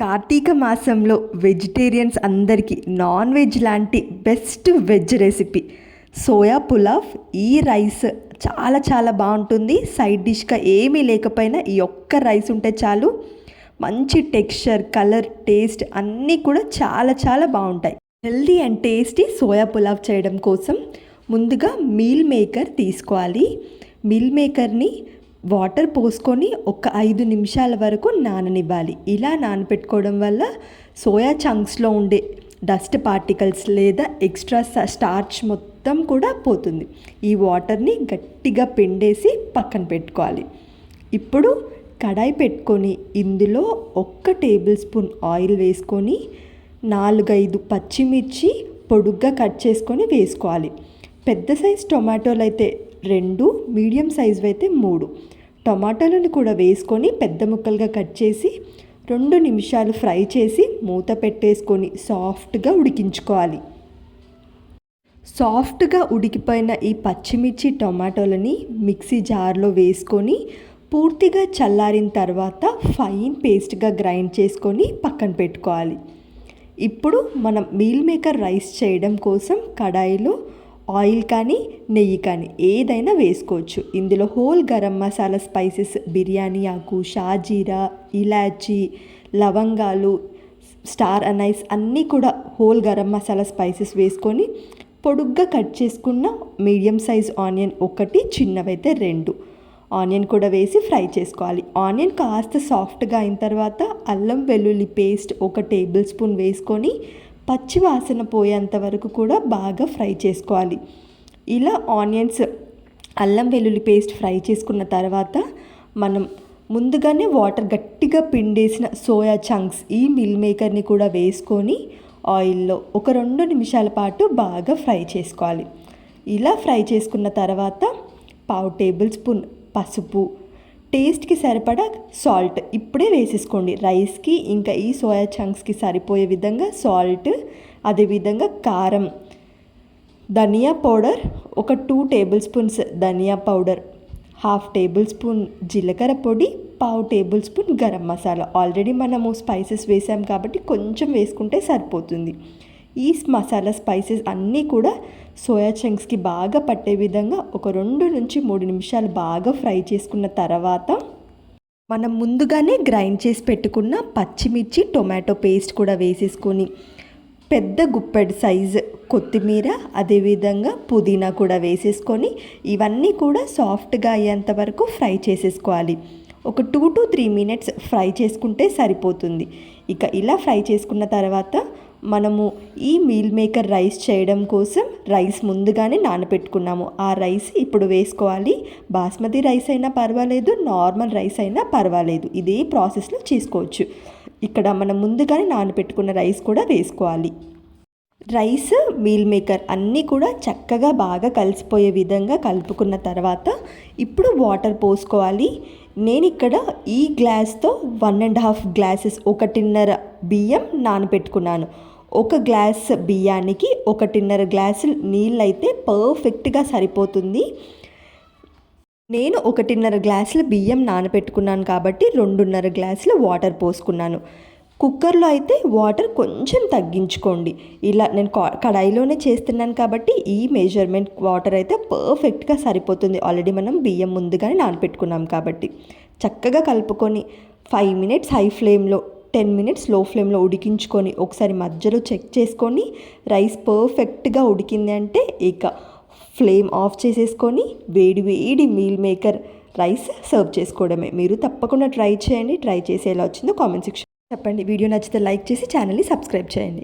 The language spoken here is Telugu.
కార్తీక మాసంలో వెజిటేరియన్స్ అందరికీ నాన్ వెజ్ లాంటి best veg recipe soya pulao ఈ రైస్ చాలా చాలా బాగుంటుంది. సైడ్ డిష్గా ఏమీ లేకపోయినా ఈ ఒక్క రైస్ ఉంటే చాలు. మంచి టెక్స్చర్ కలర్ టేస్ట్ అన్నీ కూడా చాలా చాలా బాగుంటాయి. Healthy and tasty soya pulao చేయడం కోసం ముందుగా మీల్ మేకర్ తీసుకోవాలి. మీల్ మేకర్ని వాటర్ పోసుకొని ఒక ఐదు నిమిషాల వరకు నాననివ్వాలి. ఇలా నానబెట్టుకోవడం వల్ల సోయా చంక్స్లో ఉండే డస్ట్ పార్టికల్స్ లేదా ఎక్స్ట్రా స్టార్చ్ మొత్తం కూడా పోతుంది. ఈ వాటర్ని గట్టిగా పిండేసి పక్కన పెట్టుకోవాలి. ఇప్పుడు కడాయి పెట్టుకొని ఇందులో ఒక్క టేబుల్ స్పూన్ ఆయిల్ వేసుకొని నాలుగైదు పచ్చిమిర్చి పొడుగ్గా కట్ చేసుకొని వేసుకోవాలి. పెద్ద సైజ్ టొమాటోలు అయితే రెండు మీడియం సైజు అయితే మూడు. టమాటాలను కూడా వేసుకొని పెద్ద ముక్కలుగా కట్ చేసి రెండు నిమిషాలు ఫ్రై చేసి మూత పెట్టేసుకొని సాఫ్ట్గా ఉడికించుకోవాలి. సాఫ్ట్గా ఉడికిపోయిన ఈ పచ్చిమిర్చి టొమాటోలని మిక్సీ జార్లో వేసుకొని పూర్తిగా చల్లారిన తర్వాత ఫైన్ పేస్ట్గా గ్రైండ్ చేసుకొని పక్కన పెట్టుకోవాలి. ఇప్పుడు మనం మీల్ మేకర్ రైస్ చేయడం కోసం కడాయిలో ఆయిల్ కానీ నెయ్యి కానీ ఏదైనా వేసుకోవచ్చు. ఇందులో హోల్ గరం మసాలా స్పైసెస్ బిర్యానీ ఆకు షాజీరా ఇలాచీ లవంగాలు స్టార్ అనైస్ అన్నీ కూడా హోల్ గరం మసాలా స్పైసెస్ వేసుకొని పొడుగ్గా కట్ చేసుకున్న మీడియం సైజ్ ఆనియన్ ఒకటి చిన్నవైతే రెండు. ఆనియన్ కూడా వేసి ఫ్రై చేసుకోవాలి. ఆనియన్ కాస్త సాఫ్ట్గా అయిన తర్వాత అల్లం వెల్లుల్లి పేస్ట్ ఒక టేబుల్ స్పూన్ వేసుకొని పచ్చి వాసన పోయేంత వరకు కూడా బాగా ఫ్రై చేసుకోవాలి. ఇలా ఆనియన్స్ అల్లం వెల్లుల్లి పేస్ట్ ఫ్రై చేసుకున్న తర్వాత మనం ముందుగానే వాటర్ గట్టిగా పిండేసిన సోయా చంక్స్ ఈ మిల్ మేకర్ని కూడా వేసుకొని ఆయిల్లో ఒక రెండు నిమిషాల పాటు బాగా ఫ్రై చేసుకోవాలి. ఇలా ఫ్రై చేసుకున్న తర్వాత పావు టేబుల్ స్పూన్ పసుపు టేస్ట్కి సరిపడా సాల్ట్ ఇప్పుడే వేసేసుకోండి. రైస్కి ఇంకా ఈ సోయా చంక్స్కి సరిపోయే విధంగా సాల్ట్ అదేవిధంగా కారం ధనియా పౌడర్ ఒక టూ టేబుల్ స్పూన్స్ ధనియా పౌడర్ హాఫ్ టేబుల్ స్పూన్ జీలకర్ర పొడి పావు table spoon garam masala. Already మనము స్పైసెస్ వేసాం కాబట్టి కొంచెం వేసుకుంటే సరిపోతుంది. ఈ మసాలా స్పైసెస్ అన్నీ కూడా సోయా చంక్స్కి బాగా పట్టే విధంగా ఒక రెండు నుంచి మూడు నిమిషాలు బాగా ఫ్రై చేసుకున్న తర్వాత మనం ముందుగానే గ్రైండ్ చేసి పెట్టుకున్న పచ్చిమిర్చి టొమాటో పేస్ట్ కూడా వేసేసుకొని పెద్ద గుప్పెడు సైజు కొత్తిమీర అదేవిధంగా పుదీనా కూడా వేసేసుకొని ఇవన్నీ కూడా సాఫ్ట్గా అయ్యేంత వరకు ఫ్రై చేసేసుకోవాలి. ఒక two to three minutes fry చేసుకుంటే సరిపోతుంది. ఇక ఇలా ఫ్రై చేసుకున్న తర్వాత మనము ఈ మీల్ మేకర్ రైస్ చేయడం కోసం రైస్ ముందుగానే నానబెట్టుకున్నాము ఆ రైస్ ఇప్పుడు వేసుకోవాలి. బాస్మతి రైస్ అయినా పర్వాలేదు నార్మల్ రైస్ అయినా పర్వాలేదు. ఇదే ప్రాసెస్లో చేసుకోవచ్చు. ఇక్కడ మనం ముందుగానే నానబెట్టుకున్న రైస్ కూడా వేసుకోవాలి. రైస్ మీల్ మేకర్ అన్నీ కూడా చక్కగా బాగా కలిసిపోయే విధంగా కలుపుకున్న తర్వాత ఇప్పుడు వాటర్ పోసుకోవాలి. నేను ఇక్కడ ఈ గ్లాస్తో వన్ అండ్ హాఫ్ గ్లాసెస్ ఒకటిన్నర బియ్యం నానబెట్టుకున్నాను ఒక గ్లాస్ బియ్యానికి ఒకటిన్నర గ్లాసులు నీళ్ళు అయితే పర్ఫెక్ట్గా సరిపోతుంది. నేను ఒకటిన్నర గ్లాసుల బియ్యం నానబెట్టుకున్నాను కాబట్టి రెండున్నర గ్లాసుల వాటర్ పోసుకున్నాను. కుక్కర్లో అయితే వాటర్ కొంచెం తగ్గించుకోండి. ఇలా నేను కడాయిలోనే చేస్తున్నాను కాబట్టి ఈ మెజర్మెంట్ వాటర్ అయితే పర్ఫెక్ట్గా సరిపోతుంది. ఆల్రెడీ మనం బియ్యం ముందుగానే నానబెట్టుకున్నాం కాబట్టి. చక్కగా కలుపుకొని ఫైవ్ మినిట్స్ హై ఫ్లేమ్లో టెన్ మినిట్స్లో ఫ్లేమ్లో ఉడికించుకొని ఒకసారి మధ్యలో చెక్ చేసుకొని రైస్ పర్ఫెక్ట్గా ఉడికింది అంటే ఇక ఫ్లేమ్ ఆఫ్ చేసేసుకొని వేడి వేడి మీల్ మేకర్ రైస్ సర్వ్ చేసుకోవడమే. మీరు తప్పకుండా ట్రై చేయండి. ట్రై చేసి ఎలా వచ్చిందో కామెంట్ సెక్షన్ చెప్పండి. వీడియో నచ్చితే లైక్ చేసి ఛానల్ని సబ్స్క్రైబ్ చేయండి.